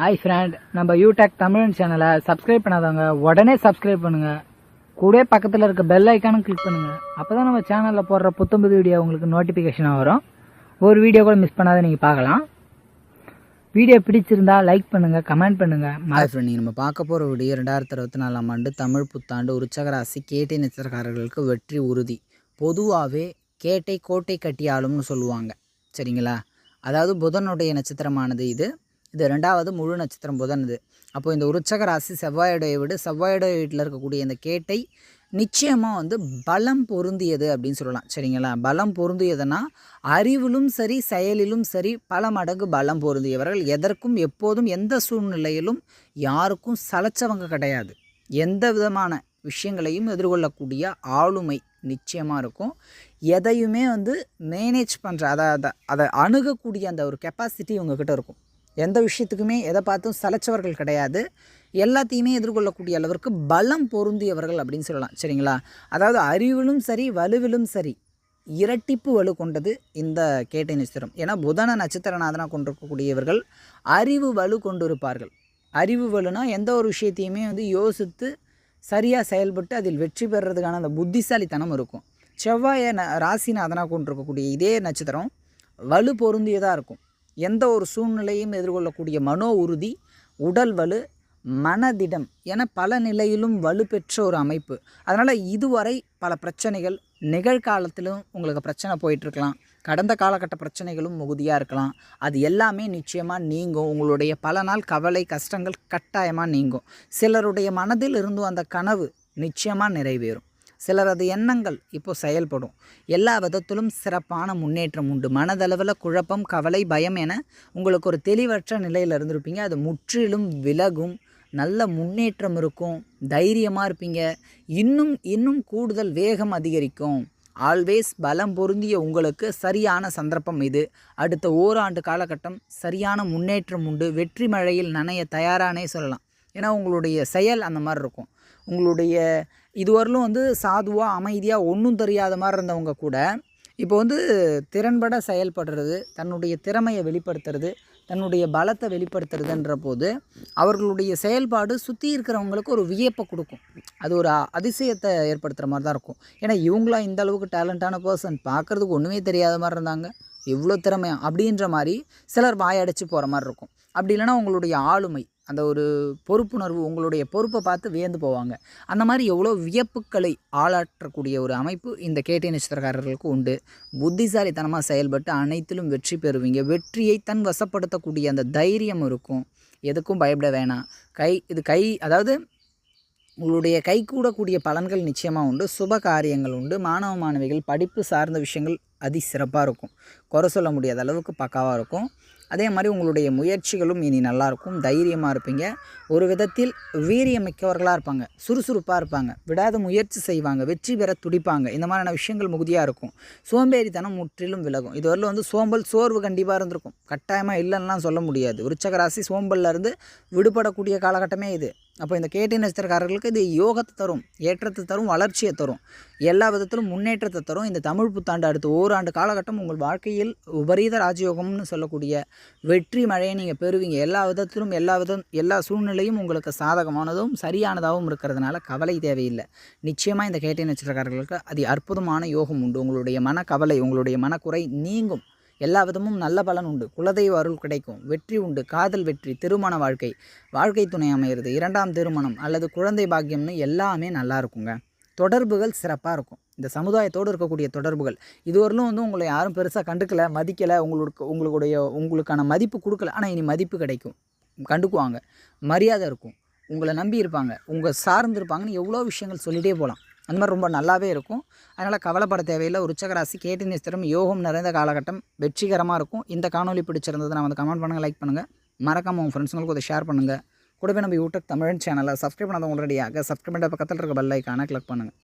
Hi friend நம்ம யூடெக் தமிழ் சேனலை subscribe பண்ணாதவங்க உடனே சப்ஸ்கிரைப் பண்ணுங்க. கூட பக்கத்தில் இருக்க பெல் ஐக்கானும் கிளிக் பண்ணுங்க. அப்பதான் நம்ம சேனலில் போடுற புத்தம்புது வீடியோ உங்களுக்கு நோட்டிஃபிகேஷனாக வரும். ஒரு வீடியோ கூட மிஸ் பண்ணாத நீங்கள் பார்க்கலாம். வீடியோ பிடிச்சிருந்தா லைக் பண்ணுங்க கமெண்ட் பண்ணுங்க. ஹாய் ஃப்ரெண்ட் நம்ம பார்க்க போகிற வீடியோ ரெண்டாயிரத்தி இருபத்தி நாலாம் ஆண்டு தமிழ் புத்தாண்டு உற்சகராசி கேட்டை நட்சத்திரக்காரர்களுக்கு வெற்றி உறுதி. பொதுவாகவே கேட்டை கோட்டை கட்டியாலும்னு சொல்லுவாங்க. சரிங்களா? அதாவது புதனுடைய நட்சத்திரமானது இது. இது ரெண்டாவது முழு நட்சத்திரம் புதன் இது அப்போது இந்த உற்சக ராசி செவ்வாயுடைய வீடு செவ்வாயுடைய வீட்டில் இருக்கக்கூடிய இந்த கேட்டை நிச்சயமாக வந்து பலம் பொருந்தியது அப்படின்னு சொல்லலாம். சரிங்களா? பலம் பொருந்தியதுன்னா அறிவிலும் சரி செயலிலும் சரி பல மடங்கு பலம் பொருந்தியவர்கள். எதற்கும் எப்போதும் எந்த சூழ்நிலையிலும் யாருக்கும் சளைச்சவங்க கிடையாது. எந்த விதமான விஷயங்களையும் எதிர்கொள்ளக்கூடிய ஆளுமை நிச்சயமாக இருக்கும். எதையுமே வந்து மேனேஜ் பண்ணுற அதை அதை அதை அணுகக்கூடிய அந்த ஒரு கெப்பாசிட்டி உங்ககிட்ட இருக்கும். எந்த விஷயத்துக்குமே எதை பார்த்தும் சலைச்சவர்கள் கிடையாது. எல்லாத்தையுமே எதிர்கொள்ளக்கூடிய அளவிற்கு பலம் பொருந்தியவர்கள் அப்படின்னு சொல்லலாம். சரிங்களா? அதாவது அறிவிலும் சரி வலுவிலும் சரி இரட்டிப்பு வலு கொண்டது இந்த கேட்டை நட்சத்திரம். ஏன்னா புதன நட்சத்திரநாதனாக கொண்டிருக்கக்கூடியவர்கள் அறிவு வலு கொண்டிருப்பார்கள். அறிவு வலுனா எந்த ஒரு விஷயத்தையுமே வந்து யோசித்து சரியாக செயல்பட்டு அதில் வெற்றி பெறுறதுக்கான அந்த புத்திசாலித்தனம் இருக்கும். செவ்வாயை ந ராசிநாதனாக கொண்டிருக்கக்கூடிய இதே நட்சத்திரம் வலு பொருந்தியதாக இருக்கும். எந்த ஒரு சூழ்நிலையும் எதிர்கொள்ளக்கூடிய மனோ உறுதி உடல் வலு மனதிடம் என பல நிலையிலும் வலுப்பெற்ற ஒரு அமைப்பு. அதனால் இதுவரை பல பிரச்சனைகள் நிகழ்காலத்திலும் உங்களுக்கு பிரச்சனை போயிட்டுருக்கலாம். கடந்த காலகட்ட பிரச்சனைகளும் மிகுதியாக இருக்கலாம். அது எல்லாமே நிச்சயமாக நீங்கும். உங்களுடைய பல நாள் கவலை கஷ்டங்கள் கட்டாயமாக நீங்கும். சிலருடைய மனதில் இருந்தும் அந்த கனவு நிச்சயமாக நிறைவேறும். சிலரது எண்ணங்கள் இப்போ செயல்படும். எல்லா விதத்திலும் சிறப்பான முன்னேற்றம் உண்டு. மனதளவில் குழப்பம் கவலை பயம் என உங்களுக்கு ஒரு தெளிவற்ற நிலையில் இருந்திருப்பீங்க. அது முற்றிலும் விலகும். நல்ல முன்னேற்றம் இருக்கும். தைரியமாக இருப்பீங்க. இன்னும் இன்னும் கூடுதல் வேகம் அதிகரிக்கும். ஆல்வேஸ் பலம் பொருந்திய உங்களுக்கு சரியான சந்தர்ப்பம் இது. அடுத்த ஓராண்டு காலகட்டம் சரியான முன்னேற்றம் உண்டு. வெற்றி மழையில் நனைய தயாரானே சொல்லலாம். ஏன்னா உங்களுடைய செயல் அந்த மாதிரி இருக்கும். உங்களுடைய இதுவரையிலும் வந்து சாதுவாக அமைதியாக ஒன்றும் தெரியாத மாதிரி இருந்தவங்க கூட இப்போ வந்து திறன்பட செயல்படுறது தன்னுடைய திறமையை வெளிப்படுத்துறது தன்னுடைய பலத்தை வெளிப்படுத்துறதுன்ற போது அவர்களுடைய செயல்பாடு சுற்றி இருக்கிறவங்களுக்கு ஒரு வியப்பை கொடுக்கும். அது ஒரு அதிசயத்தை ஏற்படுத்துகிற மாதிரி தான் இருக்கும். ஏன்னா இவங்களாம் இந்த அளவுக்கு டேலண்டான பர்சன் பார்க்குறதுக்கு ஒன்றுமே தெரியாத மாதிரி இருந்தாங்க. இவ்வளோ திறமையா? அப்படின்ற மாதிரி சிலர் வாயடைச்சு போகிற மாதிரி இருக்கும். அப்படி இல்லைன்னா உங்களுடைய ஆளுமை அந்த ஒரு பொறுப்புணர்வு உங்களுடைய பொறுப்பை பார்த்து வியந்து போவாங்க. அந்த மாதிரி எவ்வளோ வியப்புக்களை ஆளாற்றக்கூடிய ஒரு அமைப்பு இந்த கேட்டை நட்சத்திரக்காரர்களுக்கு உண்டு. புத்திசாலித்தனமாக செயல்பட்டு அனைத்திலும் வெற்றி பெறுவீங்க. வெற்றியை தன் வசப்படுத்தக்கூடிய அந்த தைரியம் இருக்கும். எதுக்கும் பயப்பட வேணாம். கை இது கை அதாவது உங்களுடைய கைகூடக்கூடிய பலன்கள் நிச்சயமாக உண்டு. சுப காரியங்கள் உண்டு. மாணவ மாணவிகள் படிப்பு சார்ந்த விஷயங்கள் அதி சிறப்பாக இருக்கும். குறை சொல்ல முடியாத அளவுக்கு பக்காவாக இருக்கும். அதே மாதிரி உங்களுடைய முயற்சிகளும் இனி நல்லாயிருக்கும் தைரியமாக இருப்பீங்க. ஒரு விதத்தில் வீரியமிக்கவர்களாக இருப்பாங்க. சுறுசுறுப்பாக இருப்பாங்க. விடாத முயற்சி செய்வாங்க. வெற்றி பெற துடிப்பாங்க. இந்த மாதிரியான விஷயங்கள் மிகுதியாக இருக்கும். சோம்பேறித்தனம் முற்றிலும் விலகும். இதுவரையில் வந்து சோம்பல் சோர்வு கண்டிப்பாக இருந்திருக்கும். கட்டாயமாக இல்லைன்னா சொல்ல முடியாது. விருச்சக ராசி இருந்து விடுபடக்கூடிய காலகட்டமே இது. அப்போ இந்த கேட்டி நட்சத்திரக்காரர்களுக்கு இது யோகத்தை தரும் ஏற்றத்தை தரும் வளர்ச்சியை தரும். எல்லா விதத்திலும் முன்னேற்றத்தை தரும். இந்த தமிழ் புத்தாண்டு அடுத்த ஓராண்டு காலகட்டம் உங்கள் வாழ்க்கையில் உபரீத ராஜயோகம்னு சொல்லக்கூடிய வெற்றி மழையை நீங்கள் பெறுவீங்க. எல்லா விதத்திலும் எல்லா விதம் எல்லா சூழ்நிலையும் உங்களுக்கு சாதகமானதும் சரியானதாகவும் இருக்கிறதுனால கவலை தேவையில்லை. நிச்சயமாக இந்த கேட்டி நட்சத்திரக்காரர்களுக்கு அது அற்புதமான யோகம் உண்டு. உங்களுடைய மனக்கவலை உங்களுடைய மனக்குறை நீங்கும். எல்லா விதமும் நல்ல பலன் உண்டு. குலதெய்வ அருள் கிடைக்கும். வெற்றி உண்டு. காதல் வெற்றி. திருமண வாழ்க்கை. வாழ்க்கை துணை அமைகிறது இரண்டாம் திருமணம் அல்லது குழந்தை பாக்கியம்னு எல்லாமே நல்லா இருக்குங்க. தொடர்புகள் சிறப்பாக இருக்கும். இந்த சமுதாயத்தோடு இருக்கக்கூடிய தொடர்புகள். இதுவரையிலும் வந்து உங்களை யாரும் பெருசாக கண்டுக்கல மதிக்கலை. உங்களுக்கு உங்களுடைய உங்களுக்கான மதிப்பு கொடுக்கல. ஆனால் இனி மதிப்பு கிடைக்கும். கண்டுக்குவாங்க. மரியாதை இருக்கும். உங்களை நம்பி இருப்பாங்க. உங்கள் சார்ந்து இருப்பாங்கன்னு எவ்வளோ விஷயங்கள் சொல்லிகிட்டே போகலாம். அந்த மாதிரி ரொம்ப நல்லாவே இருக்கும். அதனால் கவலைப்பட தேவையில்லை. உச்சகராசி கேட்டி நிஸ்திரம் யோகம் நிறைந்த காலகட்டம் வெற்றிகரமாக இருக்கும். இந்த காணொலி பிடிச்சிருந்தது நான் வந்து கமெண்ட் பண்ணுங்கள் லைக் பண்ணுங்கள் மறக்காம உங்கள் ஃப்ரெண்ட்ஸுங்களுக்கு அதை ஷேர் பண்ணுங்கள் கூடவே நம்ம யூடியூப் தமிழ் சேனலை சப்ஸ்கிரைப் பண்ணாதவங்க உடனடியாக சப்ஸ்கிரைப் பண்ணுற பக்கத்தில் இருக்க பெல் ஐக்கானை கிளிக் பண்ணுங்கள்